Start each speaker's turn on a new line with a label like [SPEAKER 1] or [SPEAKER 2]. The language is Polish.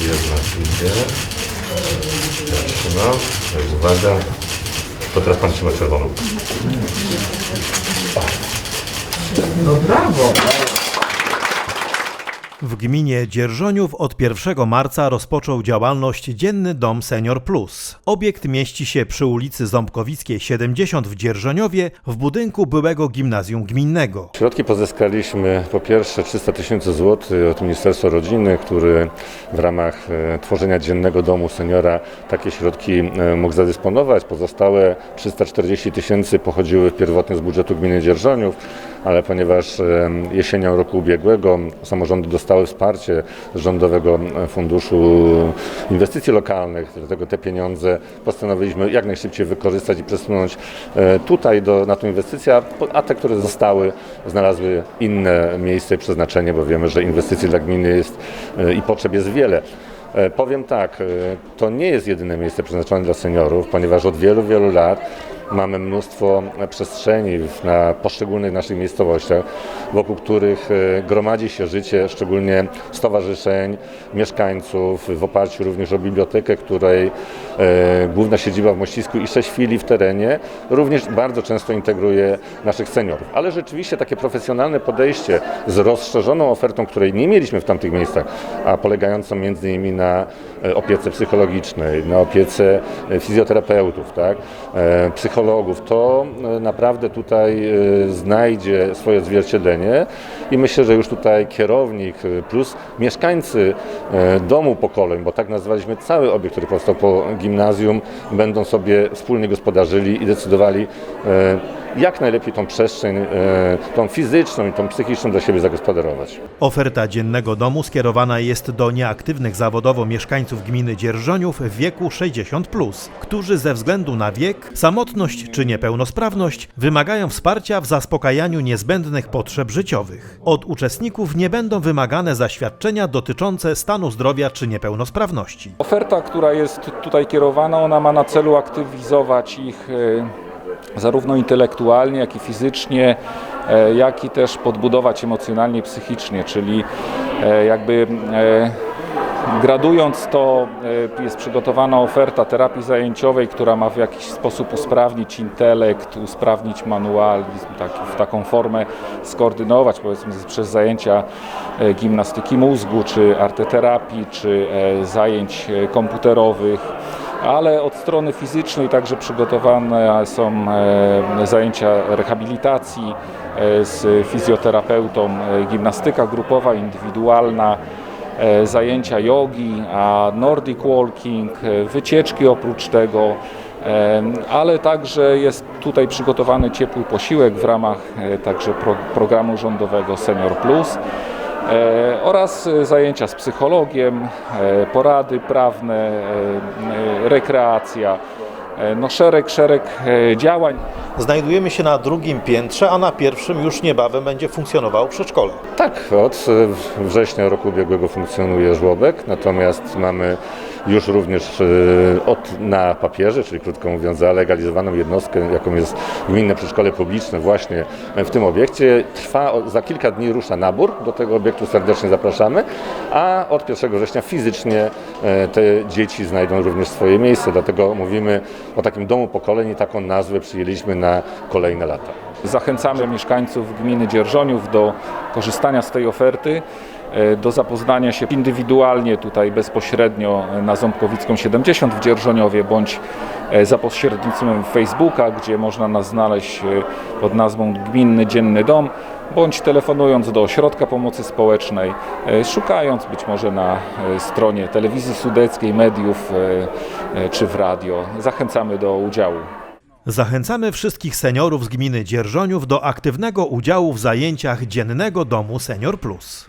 [SPEAKER 1] Jedna idzie. Trzymam. To jest uwaga. To teraz pan trzyma czerwoną.
[SPEAKER 2] No brawo.
[SPEAKER 3] W gminie Dzierżoniów od 1 marca rozpoczął działalność Dzienny Dom Senior Plus. Obiekt mieści się przy ulicy Ząbkowickiej 70 w Dzierżoniowie w budynku byłego gimnazjum gminnego.
[SPEAKER 1] Środki pozyskaliśmy po pierwsze 300 tysięcy złotych od Ministerstwa Rodziny, który w ramach e, tworzenia dziennego domu seniora takie środki e, mógł zadysponować. Pozostałe 340 tysięcy pochodziły pierwotnie z budżetu gminy Dzierżoniów, ale ponieważ jesienią roku ubiegłego samorządy dostały wsparcie z Rządowego Funduszu Inwestycji Lokalnych, dlatego te pieniądze postanowiliśmy jak najszybciej wykorzystać i przesunąć e, tutaj do, na tą inwestycję, a te, które zostały, znalazły inne miejsce i przeznaczenie, bo wiemy, że inwestycji dla gminy jest e, i potrzeb jest wiele. E, Powiem tak, to nie jest jedyne miejsce przeznaczone dla seniorów, ponieważ od wielu, wielu lat mamy mnóstwo przestrzeni na poszczególnych naszych miejscowościach, wokół których e, gromadzi się życie, szczególnie stowarzyszeń, mieszkańców, w oparciu również o bibliotekę, której e, główna siedziba w Mościsku i sześć filii w terenie również bardzo często integruje naszych seniorów. Ale rzeczywiście takie profesjonalne podejście z rozszerzoną ofertą, której nie mieliśmy w tamtych miejscach, a polegającą między innymi na e, opiece psychologicznej, na opiece fizjoterapeutów, tak, e, psychologów, to e, naprawdę tutaj e, znajdzie swoje odzwierciedlenie i myślę, że już tutaj kierownik e, plus mieszkańcy domu pokoleń, bo tak nazwaliśmy cały obiekt, który powstał po gimnazjum, będą sobie wspólnie gospodarzyli i decydowali, jak najlepiej tą przestrzeń, e, tą fizyczną i tą psychiczną dla siebie zagospodarować.
[SPEAKER 3] Oferta dziennego domu skierowana jest do nieaktywnych zawodowo mieszkańców gminy Dzierżoniów w wieku 60+, którzy ze względu na wiek, samotność czy niepełnosprawność wymagają wsparcia w zaspokajaniu niezbędnych potrzeb życiowych. Od uczestników nie będą wymagane zaświadczenia dotyczące stanu zdrowia czy niepełnosprawności.
[SPEAKER 4] Oferta, która jest tutaj kierowana, ona ma na celu aktywizować ich e, zarówno intelektualnie, jak i fizycznie, e, jak i też podbudować emocjonalnie, psychicznie, czyli e, jakby e, gradując to jest przygotowana oferta terapii zajęciowej, która ma w jakiś sposób usprawnić intelekt, usprawnić manualizm, taki, w taką formę skoordynować powiedzmy przez zajęcia gimnastyki mózgu, czy arteterapii, czy zajęć komputerowych ale od strony fizycznej także przygotowane są e, zajęcia rehabilitacji e, z fizjoterapeutą, e, gimnastyka grupowa, indywidualna, zajęcia jogi, a nordic walking, wycieczki oprócz tego, ale także jest tutaj przygotowany ciepły posiłek w ramach także pro, programu rządowego Senior Plus. E, oraz e, zajęcia z psychologiem, e, porady prawne, rekreacja. E, No szereg, szereg e, działań.
[SPEAKER 3] Znajdujemy się na drugim piętrze, a na pierwszym już niebawem będzie funkcjonowało przedszkole.
[SPEAKER 1] Tak, od e, września roku ubiegłego funkcjonuje żłobek, natomiast mamy już również od, na papierze, czyli krótko mówiąc zalegalizowaną jednostkę, jaką jest Gminne Przedszkole Publiczne właśnie w tym obiekcie. Trwa, za kilka dni rusza nabór, do tego obiektu serdecznie zapraszamy, a od 1 września fizycznie te dzieci znajdą również swoje miejsce, dlatego mówimy o takim domu pokoleń i taką nazwę przyjęliśmy na kolejne lata.
[SPEAKER 4] Zachęcamy mieszkańców gminy Dzierżoniów do korzystania z tej oferty, e, do zapoznania się indywidualnie tutaj bezpośrednio na Ząbkowicką 70 w Dzierżoniowie, bądź e, za pośrednictwem Facebooka, gdzie można nas znaleźć e, pod nazwą Gminny Dzienny Dom, bądź telefonując do Ośrodka Pomocy Społecznej, e, szukając być może na e, stronie telewizji sudeckiej, mediów e, czy w radio. Zachęcamy do udziału.
[SPEAKER 3] Zachęcamy wszystkich seniorów z gminy Dzierżoniów do aktywnego udziału w zajęciach Dziennego Domu Senior Plus.